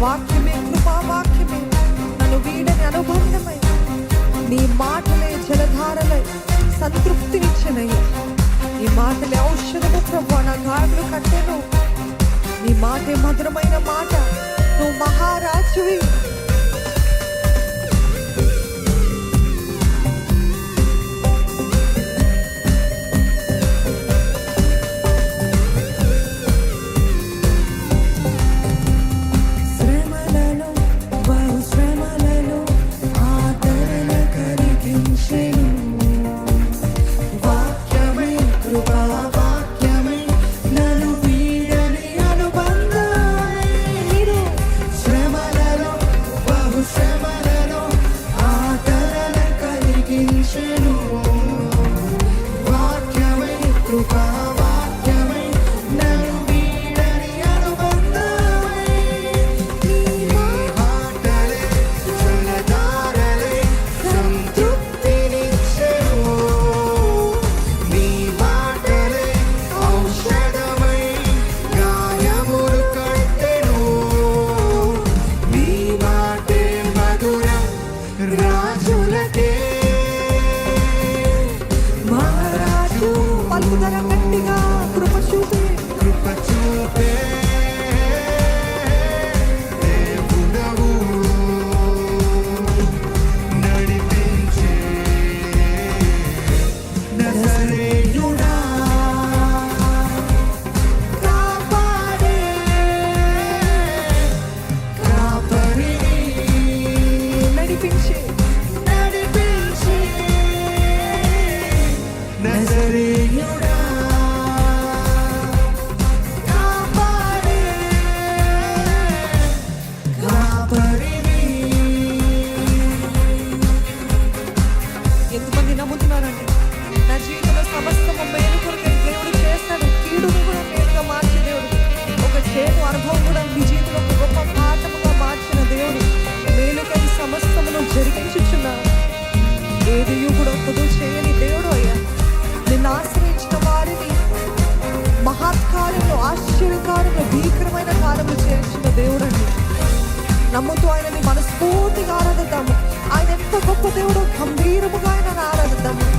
వాక్యమే కృపా వాక్యమే నన్ను వీడని అనుబంధమై నీ మాటలే జలధారలై సంతృప్తినిచ్చనయ్యా నీ మాటలే ఔషధము ప్రభు నా గాయములు కట్టెను. నీ మాటే మధురమైన మాట నువ్వు మహారాజువి. ఏది కూడా పొదు చేయని దేవుడు అయ్యా. నిన్ను ఆశ్రయించిన వారిని మహత్కార్యంలో ఆశ్చర్యకారంలో భీకరమైన కార్యములు చేయించిన దేవుడు అండి నమ్ముతూ ఆయనని మనస్ఫూర్తిగా ఆరాధిద్దాము. ఆయన ఎంత గొప్ప దేవుడో గంభీరముగా ఆయన ఆరాధిద్దాము.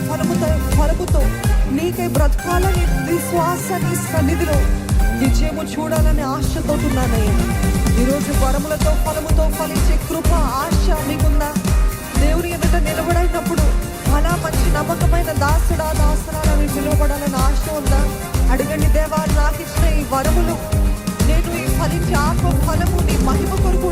ఫలముతో ఫలముతో నీకే బ్రతకాలని విశ్వాస నీ సన్నిధిలో విజయము చూడాలని ఆశతో ఉన్నానయ్యా ఈరోజు వరములతో ఫలముతో ఫలించే కృప ఆశ మీకుందా దేవుని ఎదుట నిలబడైనప్పుడు అలా మంచి నమ్మకమైన దాసుడా దాసుడా పిలువబడాలని ఆశ ఉందా? అడగండి దేవా నాకు ఇచ్చిన ఈ వరములు నేను ఈ ఫలించే ఆత్మ ఫలము నీ మహిమ కొరకు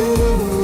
you.